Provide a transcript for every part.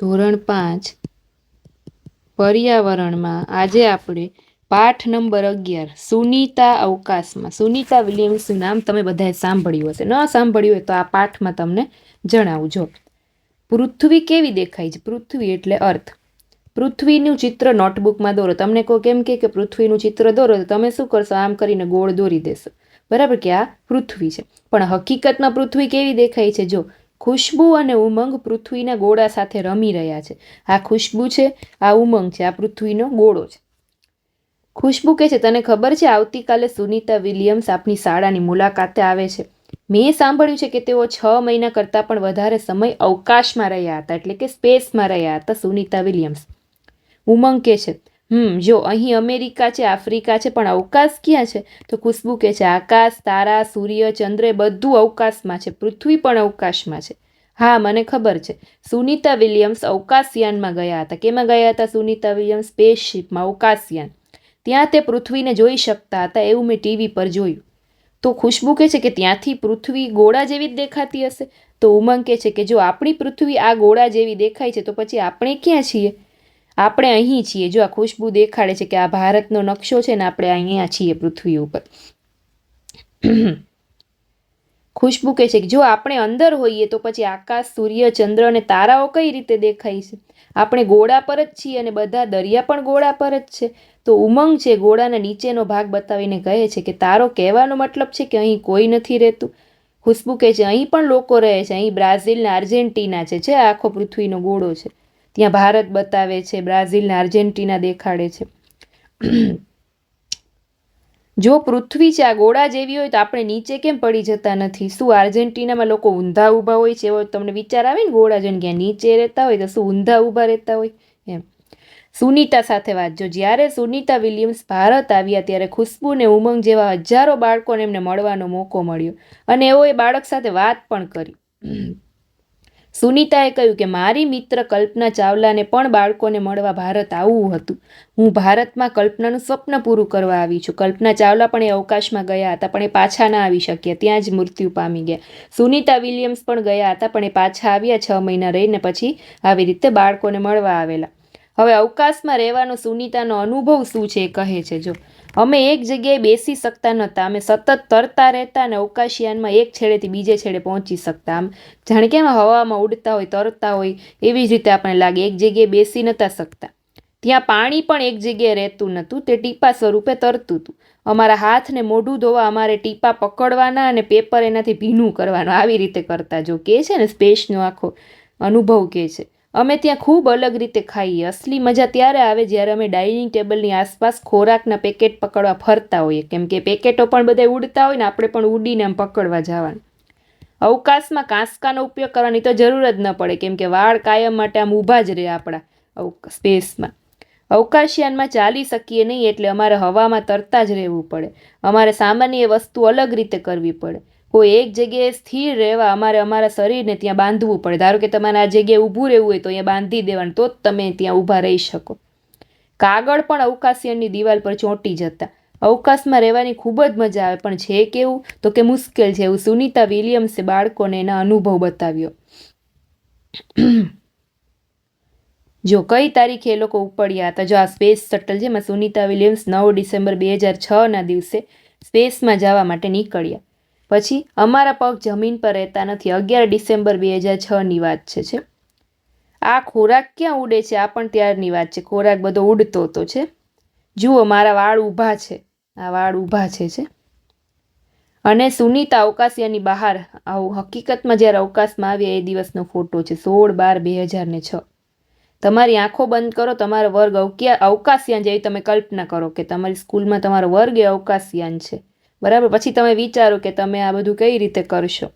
ધોરણ પાંચ. પર્યાવરણમાં આજે આપણે પાઠ નંબર અગિયાર, સુનીતા અવકાશમાં. સુનીતા વિલિયમ્સનું નામ? તમે બધાએ સાંભળ્યું હશે. ન સાંભળ્યું હોય તો આ પાઠમાં તમને જણાવું જો પૃથ્વી કેવી દેખાય છે? પૃથ્વી એટલે અર્થ. પૃથ્વીનું ચિત્ર નોટબુકમાં દોરો. તમને કહો કેમ કે પૃથ્વીનું ચિત્ર દોરો, તો તમે શું કરશો? આમ કરીને ગોળ દોરી દેશો. બરાબર કે આ પૃથ્વી છે. પણ હકીકતમાં પૃથ્વી કેવી દેખાય છે? જો ખુશ્બુ અને ઉમંગ પૃથ્વીના ગોળા સાથે રમી રહ્યા છે. આ ખુશ્બુ છે, આ ઉમંગ છે, આ પૃથ્વીનો ગોળો છે. ખુશ્બુ કે છે, તને ખબર છે, આવતીકાલે સુનીતા વિલિયમ્સ આપની શાળાની મુલાકાતે આવે છે. મેં સાંભળ્યું છે કે તેઓ છ મહિના કરતાં પણ વધારે સમય અવકાશમાં રહ્યા હતા, એટલે કે સ્પેસમાં રહ્યા હતા સુનીતા વિલિયમ્સ. ઉમંગ કે છે હમ, જો અહીં અમેરિકા છે, આફ્રિકા છે, પણ અવકાશ ક્યાં છે? તો ખુશ્બુ કે છે, આકાશ, તારા, સૂર્ય, ચંદ્ર બધું અવકાશમાં છે, પૃથ્વી પણ અવકાશમાં છે. હા, મને ખબર છે. સુનીતા વિલિયમ્સ અવકાશયાનમાં ગયા હતા. કેમાં ગયા હતા સુનિતા વિલિયમ્સ? સ્પેસશીપમાં, અવકાશયાન. ત્યાં તે પૃથ્વીને જોઈ શકતા હતા એવું મેં ટીવી પર જોયું. તો ખુશ્બુ કહે છે કે ત્યાંથી પૃથ્વી ગોળા જેવી જ દેખાતી હશે? તો ઉમંગ કહે છે કે જો આપણી પૃથ્વી આ ગોળા જેવી દેખાય છે, તો પછી આપણે ક્યાં છીએ? આપણે અહીં છીએ. જો આ ખુશ્બુ દેખાડે છે કે આ ભારતનો નકશો છે ને આપણે અહીંયા છીએ પૃથ્વી ઉપર. ખુશ્બુ કહે છે કે જો આપણે અંદર હોઈએ તો પછી આકાશ, સૂર્ય, ચંદ્ર અને તારાઓ કઈ રીતે દેખાય છે? આપણે ગોળા પર જ છીએ અને બધા દરિયા પણ ગોળા પર જ છે. તો ઉમંગ છે, ગોળાના નીચેનો ભાગ બતાવીને કહે છે કે તારો કહેવાનો મતલબ છે કે અહીં કોઈ નથી રહેતું. ખુશ્બુ કહે છે, અહીં પણ લોકો રહે છે. અહીં બ્રાઝિલ ને આર્જેન્ટિના છે છે આખો પૃથ્વીનો ગોળો છે. ત્યાં ભારત બતાવે છે, બ્રાઝિલને આર્જેન્ટિના દેખાડે છે. જો પૃથ્વી છે, આ ગોળા જેવી હોય તો આપણે નીચે કેમ પડી જતા નથી? શું આર્જેન્ટિનામાં લોકો ઊંધા ઊભા હોય છે? એવો તમને વિચાર આવે ને, ગોળા જોઈને ક્યાં નીચે રહેતા હોય તો શું ઊંધા ઊભા રહેતા હોય? એમ. સુનીતા સાથે વાત જો, જ્યારે સુનિતા વિલિયમ્સ ભારત આવ્યા ત્યારે ખુશ્બુ ને ઉમંગ જેવા હજારો બાળકોને એમને મળવાનો મોકો મળ્યો અને એઓ એ બાળક સાથે વાત પણ કરી. સુનીતાએ કહ્યું કે મારી મિત્ર કલ્પના ચાવલાને પણ બાળકોને મળવા ભારત આવવું હતું. હું ભારતમાં કલ્પનાનું સ્વપ્ન પૂરું કરવા આવી છું. કલ્પના ચાવલા પણ એ અવકાશમાં ગયા હતા, પણ એ પાછા ના આવી શક્યા. ત્યાં જ મૃત્યુ પામી ગયા. સુનિતા વિલિયમ્સ પણ ગયા હતા, પણ એ પાછા આવ્યા છ મહિના રહીને પછી આવી રીતે બાળકોને મળવા આવેલા. હવે અવકાશમાં રહેવાનો સુનીતાનો અનુભવ શું છે એ કહે છે, જો. અમે એક જગ્યાએ બેસી શકતા નહોતા. અમે સતત તરતા રહેતા અને અવકાશયાનમાં એક છેડેથી બીજે છેડે પહોંચી શકતા. આમ જાણે કે હવામાં ઉડતા હોય, તરતા હોય, એવી જ રીતે આપણને લાગે એક જગ્યાએ બેસી નહોતા શકતા. ત્યાં પાણી પણ એક જગ્યાએ રહેતું નહોતું તે ટીપા સ્વરૂપે તરતું હતું. અમારા હાથને મોઢું ધોવા અમારે ટીપા પકડવાના અને પેપર એનાથી ભીનું કરવાનું. આવી રીતે કરતા. જો કે છે ને, સ્પેસનો આખો અનુભવ કે છે. અમે ત્યાં ખૂબ અલગ રીતે ખાઈએ. અસલી મજા ત્યારે આવે જ્યારે અમે ડાઇનિંગ ટેબલની આસપાસ ખોરાકના પેકેટ પકડવા ફરતા હોઈએ. કેમ કે પેકેટો પણ બધા ઉડતા હોય ને આપણે પણ ઉડીને આમ પકડવા જવાનું. અવકાશમાં કાંસકાનો ઉપયોગ કરવાની તો જરૂર જ ન પડે. કેમ કે વાળ કાયમ માટે આમ ઊભા જ રહે આપણા સ્પેસમાં. અવકાશયાનમાં ચાલી શકીએ નહીં એટલે અમારે હવામાં તરતા જ રહેવું પડે. અમારે સામાન્ય વસ્તુ અલગ રીતે કરવી પડે. કોઈ એક જગ્યાએ સ્થિર રહેવા અમારે અમારા શરીરને ત્યાં બાંધવું પડે. ધારો કે તમારે આ જગ્યાએ ઊભું રહેવું હોય તો અહીંયા બાંધી દેવાનું, તો જ તમે ત્યાં ઊભા રહી શકો. કાગળ પણ અવકાશયાનની દિવાલ પર ચોંટી જતા. અવકાશમાં રહેવાની ખૂબ જ મજા આવે, પણ છે કેવું? તો કે મુશ્કેલ છે એવું સુનીતા વિલિયમ્સે બાળકોને એના અનુભવ બતાવ્યો. જો કઈ તારીખે એ લોકો ઉપડ્યા હતા? જો આ સ્પેસ શટલ છે, એમાં સુનિતા વિલિયમ્સ નવ ડિસેમ્બર બે હજાર છના દિવસે સ્પેસમાં જવા માટે નીકળ્યા. પછી અમારા પગ જમીન પર રહેતા નથી. અગિયાર ડિસેમ્બર બે હજાર છની વાત છે છે. આ ખોરાક ક્યાં ઉડે છે? આ પણ ત્યારની વાત છે. ખોરાક બધો ઉડતો તો છે. જુઓ, મારા વાળ ઊભા છે. આ વાળ ઊભા છે છે. અને સુનીતા અવકાશયાની બહાર, આવું હકીકતમાં જ્યારે અવકાશમાં આવ્યા એ દિવસનો ફોટો છે. સોળ બાર બે હજાર ને છ. તમારી આંખો બંધ કરો, તમારો વર્ગ અવકાશયાન જેવી તમે કલ્પના કરો કે તમારી સ્કૂલમાં તમારો વર્ગ એ અવકાશયાન છે. બરાબર? પછી તમે વિચારો કે તમે આ બધું કઈ રીતે કરશો?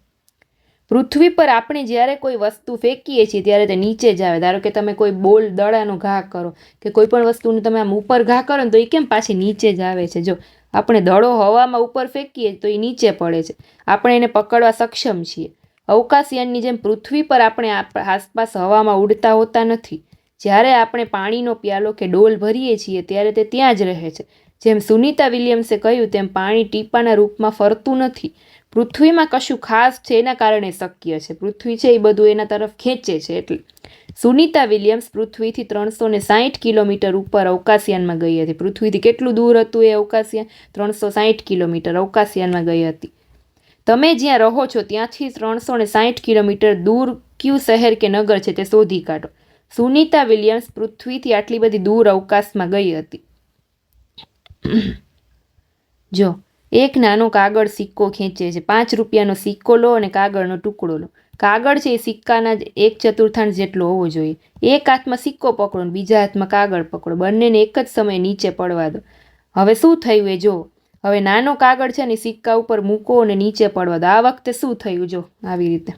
પૃથ્વી પર આપણે જ્યારે કોઈ વસ્તુ ફેંકીએ છીએ ત્યારે તે નીચે જ આવે. ધારો કે તમે કોઈ બોલ દડાનો ઘા કરો કે કોઈ પણ વસ્તુને તમે આમ ઉપર ઘા કરો ને તો એ કેમ પાછી નીચે જ આવે છે? જો, આપણે દડો હવામાં ઉપર ફેંકીએ તો એ નીચે પડે છે. આપણે એને પકડવા સક્ષમ છીએ. અવકાશયાનની જેમ પૃથ્વી પર આપણે આસપાસ હવામાં ઉડતા હોતા નથી. જ્યારે આપણે પાણીનો પ્યાલો કે ડોલ ભરીએ છીએ ત્યારે તે ત્યાં જ રહે છે. જેમ સુનીતા વિલિયમ્સે કહ્યું, તેમ પાણી ટીપાના રૂપમાં ફરતું નથી. પૃથ્વીમાં કશું ખાસ છે એના કારણે શક્ય છે. પૃથ્વી છે એ બધું એના તરફ ખેંચે છે એટલે. સુનિતા વિલિયમ્સ પૃથ્વીથી ત્રણસો ને સાહીઠ કિલોમીટર ઉપર અવકાશયાનમાં ગઈ હતી. પૃથ્વીથી કેટલું દૂર હતું એ અવકાશયાન? ત્રણસો સાહીઠ કિલોમીટર અવકાશયાનમાં ગઈ હતી. તમે જ્યાં રહો છો ત્યાંથી ત્રણસો ને સાહીઠ કિલોમીટર દૂર કયું શહેર કે નગર છે તે શોધી કાઢો. સુનિતા વિલિયમ્સ પૃથ્વીથી આટલી બધી દૂર અવકાશમાં ગઈ હતી. જો, એક નાનો કાગળ સિક્કો ખેંચે છે. પાંચ રૂપિયાનો સિક્કો લો અને કાગળનો ટુકડો લો. કાગળ છે એ સિક્કાના જ એક ચતુર્થાંશ જેટલો હોવો જોઈએ. એક હાથમાં સિક્કો પકડો ને બીજા હાથમાં કાગળ પકડો. બંનેને એક જ સમયે નીચે પડવા દો. હવે શું થયું એ જો હવે નાનો કાગળ છે ને સિક્કા ઉપર મૂકો અને નીચે પડવા દો. આ વખતે શું થયું? જો, આવી રીતે.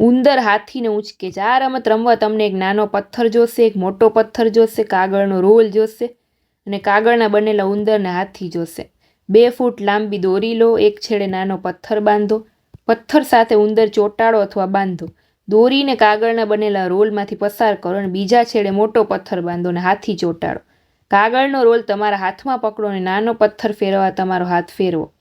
ઉંદર હાથીને ઉંચકે છે. આ રમત રમવા તમને એક નાનો પથ્થર જોશે, એક મોટો પથ્થર જોશે, કાગળનો રોલ જોશે અને કાગળના બનેલા ઉંદરને હાથી જોશે. બે ફૂટ લાંબી દોરી લો, એક છેડે નાનો પથ્થર બાંધો. પથ્થર સાથે ઉંદર ચોંટાડો અથવા બાંધો. દોરીને કાગળના બનેલા રોલમાંથી પસાર કરો અને બીજા છેડે મોટો પથ્થર બાંધો અને હાથી ચોંટાડો. કાગળનો રોલ તમારા હાથમાં પકડો અને નાનો પથ્થર ફેરવા તમારો હાથ ફેરવો.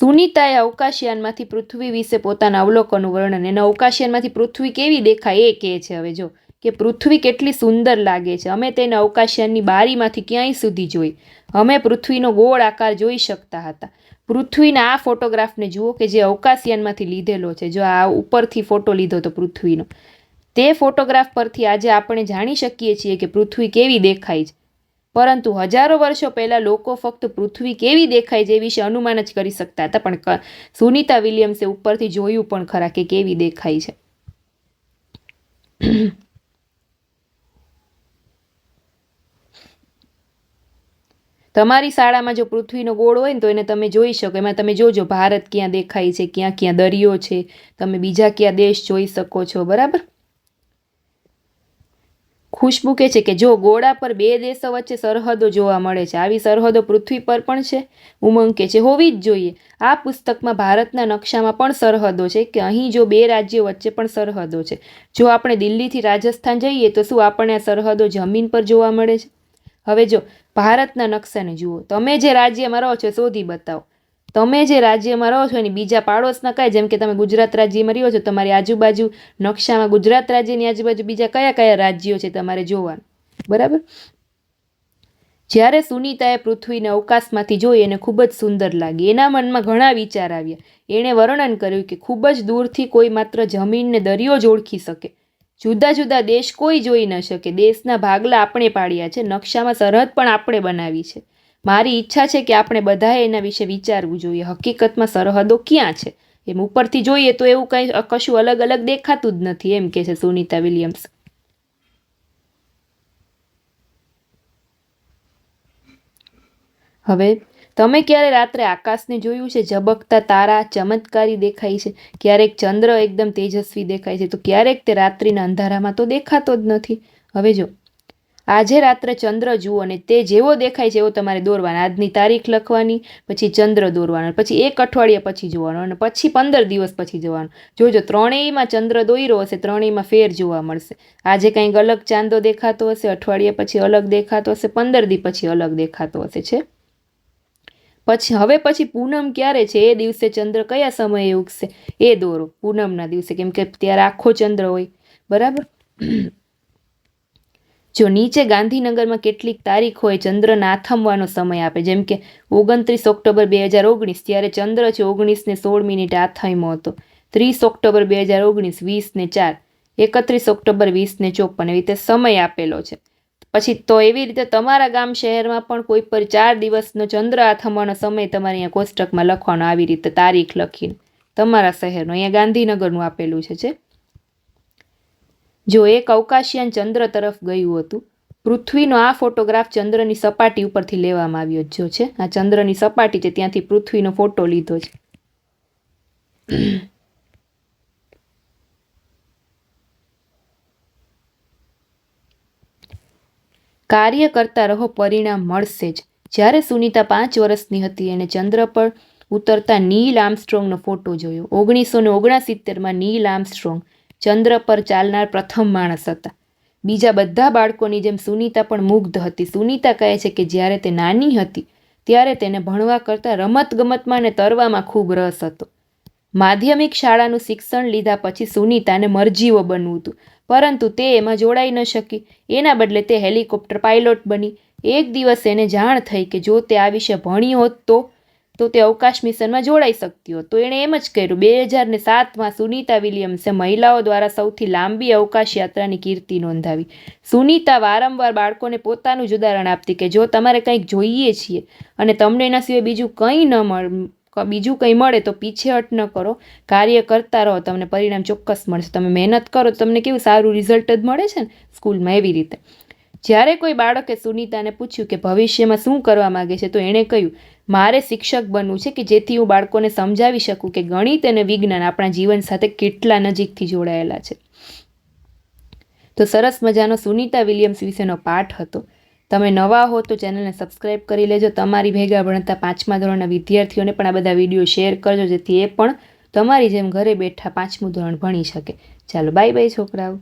સુનીતાએ અવકાશયાનમાંથી પૃથ્વી વિશે પોતાના અવલોકનનું વર્ણન, એના અવકાશયાનમાંથી પૃથ્વી કેવી દેખાય એ કહે છે હવે જો, કે પૃથ્વી કેટલી સુંદર લાગે છે. અમે તેને અવકાશયાનની બારીમાંથી ક્યાંય સુધી જોઈ. અમે પૃથ્વીનો ગોળ આકાર જોઈ શકતા હતા. પૃથ્વીના આ ફોટોગ્રાફને જુઓ કે જે અવકાશયાનમાંથી લીધેલો છે. જો આ ઉપરથી ફોટો લીધો તો પૃથ્વીનો. તે ફોટોગ્રાફ પરથી આજે આપણે જાણી શકીએ છીએ કે પૃથ્વી કેવી દેખાય છે. પરંતુ હજારો વર્ષો પહેલાં લોકો ફક્ત પૃથ્વી કેવી દેખાય છે એ વિશે અનુમાન જ કરી શકતા હતા. પણ સુનિતા વિલિયમ્સે ઉપરથી જોયું પણ ખરા કે કેવી દેખાય છે. તમારી શાળામાં જો પૃથ્વીનો ગોળ હોય ને તો એને તમે જોઈ શકો. એમાં તમે જોજો ભારત ક્યાં દેખાય છે, ક્યાં ક્યાં દરિયો છે, તમે બીજા ક્યાં દેશ જોઈ શકો છો, બરાબર? ખુશ્બુ કહે છે કે જો ગોળા પર બે દેશો વચ્ચે સરહદો જોવા મળે છે, આવી સરહદો પૃથ્વી પર પણ છે ઉમંગ કે છે. હોવી જ જોઈએ. આ પુસ્તકમાં ભારતના નકશામાં પણ સરહદો છે કે અહીં જો બે રાજ્યો વચ્ચે પણ સરહદો છે. જો આપણે દિલ્હીથી રાજસ્થાન જઈએ તો શું આપણને આ સરહદો જમીન પર જોવા મળે છે? હવે જો ભારતના નકશાને જુઓ, તમે જે રાજ્યમાં રહો છો શોધી બતાવો. તમે જે રાજ્યમાં રહો છો એની બીજા પાડોશના કયા જેમ કે તમે ગુજરાત રાજ્યમાં રહ્યો છો, તમારી આજુબાજુ નકશામાં ગુજરાત રાજ્યની આજુબાજુ બીજા કયા કયા રાજ્યો છે તમારે જોવાનું? બરાબર? જ્યારે સુનીતાએ પૃથ્વીને અવકાશમાંથી જોઈ એને ખૂબ જ સુંદર લાગી. એના મનમાં ઘણા વિચાર આવ્યા. એણે વર્ણન કર્યું કે ખૂબ જ દૂરથી કોઈ માત્ર જમીનને દરિયો જ ઓળખી શકે. જુદા જુદા દેશ કોઈ જોઈ ન શકે. દેશના ભાગલા આપણે પાડ્યા છે. નકશામાં સરહદ પણ આપણે બનાવી છે. મારી ઈચ્છા છે કે આપણે બધાએ એના વિશે વિચારવું જોઈએ. હકીકતમાં સરહદો ક્યાં છે? એમ ઉપરથી જોઈએ તો એવું કંઈ કશું અલગ અલગ દેખાતું જ નથી, એમ કે છે સુનિતા વિલિયમ્સ. હવે, તમે ક્યારે રાત્રે આકાશને જોયું છે? ઝબકતા તારા, ચમત્કારી દેખાય છે. ક્યારેક ચંદ્ર એકદમ તેજસ્વી દેખાય છે. તો ક્યારેક તે રાત્રિના અંધારામાં તો દેખાતો જ નથી. હવે જો આજે રાત્રે ચંદ્ર જુઓ અને તે જેવો દેખાય છે એવો તમારે દોરવાનો. આજની તારીખ લખવાની, પછી ચંદ્ર દોરવાનો, પછી એક અઠવાડિયા પછી જોવાનો અને પછી પંદર દિવસ પછી જોવાનું. જોજો, ત્રણેયમાં ચંદ્ર દોર્યો હશે, ત્રણેયમાં ફેર જોવા મળશે. આજે કંઈક અલગ ચાંદો દેખાતો હશે, અઠવાડિયા પછી અલગ દેખાતો હશે, પંદર દી પછી અલગ દેખાતો હશે, છે? પછી, હવે પછી પૂનમ ક્યારે છે? એ દિવસે ચંદ્ર કયા સમયે ઉગશે? એ દોરો, પૂનમના દિવસે, કેમ કે ત્યારે આખો ચંદ્ર હોય. બરાબર? જો નીચે ગાંધીનગરમાં કેટલીક તારીખ હોય, ચંદ્રના આથમવાનો સમય આપે. જેમ કે, ઓગણત્રીસ ઓક્ટોબર બે હજાર ઓગણીસ, ત્યારે ચંદ્ર છે ઓગણીસને સોળ મિનિટે આથમ્યો હતો. ત્રીસ ઓક્ટોબર બે હજાર ઓગણીસ, વીસને ચાર. એકત્રીસ ઓક્ટોબર, વીસને ચોપન. એવી રીતે સમય આપેલો છે. પછી તો એવી રીતે તમારા ગામ શહેરમાં પણ કોઈ પર ચાર દિવસનો ચંદ્ર આથમવાનો સમય તમારે અહીંયા કોષ્ટકમાં લખવાનો આવી રીતે તારીખ લખીને. તમારા શહેરનો. અહીંયા ગાંધીનગરનું આપેલું છે જો એક અવકાશયાન ચંદ્ર તરફ ગયું હતું, પૃથ્વીનો આ ફોટોગ્રાફ ચંદ્રની સપાટી ઉપરથી લેવામાં આવ્યો જો છે. આ ચંદ્રની સપાટી છે, ત્યાંથી પૃથ્વીનો ફોટો લીધો છે. કાર્ય કરતા રહો, પરિણામ મળશે જ. જ્યારે સુનિતા પાંચ વર્ષની હતી, એણે ચંદ્ર પર ઉતરતા નીલ આર્મસ્ટ્રોંગનો ફોટો જોયો. ઓગણીસો ને ઓગણસિત્તેરમાં નીલ આર્મસ્ટ્રોંગ ચંદ્ર પર ચાલનાર પ્રથમ માણસ હતા. બીજા બધા બાળકોની જેમ સુનીતા પણ મુગ્ધ હતી. સુનીતા કહે છે કે જ્યારે તે નાની હતી, ત્યારે તેને ભણવા કરતાં રમતગમતમાં અને તરવામાં ખૂબ રસ હતો. માધ્યમિક શાળાનું શિક્ષણ લીધા પછી સુનીતાને મરજીવો બનવું હતું. પરંતુ તે એમાં જોડાઈ ન શકી. એના બદલે તે હેલિકોપ્ટર પાયલોટ બની. એક દિવસ એને જાણ થઈ કે જો તે આ વિશે ભણી હોત તો તો તે અવકાશ મિશનમાં જોડાઈ શકતી હોત. તો એણે એમ જ કર્યું, બે હજાર ને સાતમાં સુનીતા વિલિયમ્સે મહિલાઓ દ્વારા સૌથી લાંબી અવકાશ યાત્રાની કીર્તિ નોંધાવી. સુનીતા વારંવાર બાળકોને પોતાનું જ ઉદાહરણ આપતી કે જો તમારે કંઈક જોઈએ છીએ અને તમને એના સિવાય બીજું કંઈ ન મળ બીજું કંઈ મળે તો પીછેહટ ન કરો. કાર્ય કરતા રહો, તમને પરિણામ ચોક્કસ મળશે. તમે મહેનત કરો તમને કેવું સારું રિઝલ્ટ જ મળે છે ને સ્કૂલમાં એવી રીતે. જ્યારે કોઈ બાળકે સુનીતાને પૂછ્યું કે ભવિષ્યમાં શું કરવા માગે છે તો એણે કહ્યું મારે શિક્ષક બનવું છે કે જેથી હું બાળકોને સમજાવી શકું કે ગણિત અને વિજ્ઞાન આપણા જીવન સાથે કેટલા નજીકથી જોડાયેલા છે. તો સરસ મજાનો સુનિતા વિલિયમ્સ વિશેનો પાઠ હતો. તમે નવા હો તો ચેનલને સબસ્ક્રાઈબ કરી લેજો. તમારી ભેગા ભણતા પાંચમા ધોરણના વિદ્યાર્થીઓને પણ આ બધા વીડિયો શેર કરજો, જેથી એ પણ તમારી જેમ ઘરે બેઠા પાંચમું ધોરણ ભણી શકે. ચાલો બાય બાય છોકરાઓ.